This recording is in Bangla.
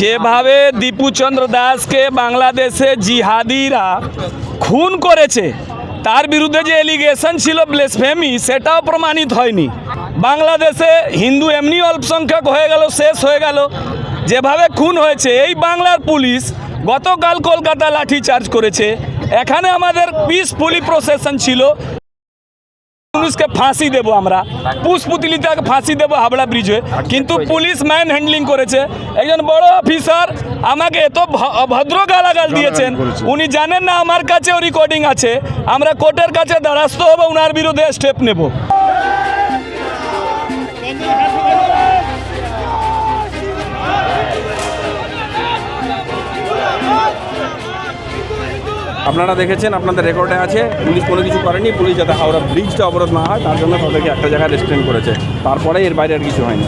যেভাবে দীপুচন্দ্র দাসকে বাংলাদেশে জিহাদিরা খুন করেছে, তার বিরুদ্ধে যে এলিগেশন ছিল ব্লেসফেমি সেটাও প্রমাণিত হয়নি। বাংলাদেশে হিন্দু এমনি অল্পসংখ্যক হয়ে গেল, শেষ হয়ে গেল। যেভাবে খুন হয়েছে, এই বাংলার পুলিশ গতকাল কলকাতা লাঠি চার্জ করেছে। এখানে আমাদের পিসফুলি প্রসেশন ছিল। পুলিশকে ফাঁসি দেবো আমরা। পুষ্পুতলিতাকে ফাঁসি দেবো হাবড়া ব্রিজে কিন্তু পুলিশ ম্যান হ্যান্ডলিং করেছে। একজন বড় অফিসার আমাকে এত ভদ্র অভদ্র গালাগাল দিয়েছেন। উনি জানেন না আমার কাছেও রেকর্ডিং আছে। আমরা কোর্টের কাছে দ্বারাস্থ হব ওনার বিরুদ্ধে স্টেপ নেব। আপনারা দেখেছেন, আপনাদের রেকর্ডে আছে, পুলিশ কোনো কিছু করেনি, পুলিশ যাতে হাওড়া ব্রিজটা অবরোধ না হয়, তার জন্য তাদেরকে একটা জায়গায় রেস্ট্রেন করেছে। তারপরে এর বাইরে আর কিছু হয়নি।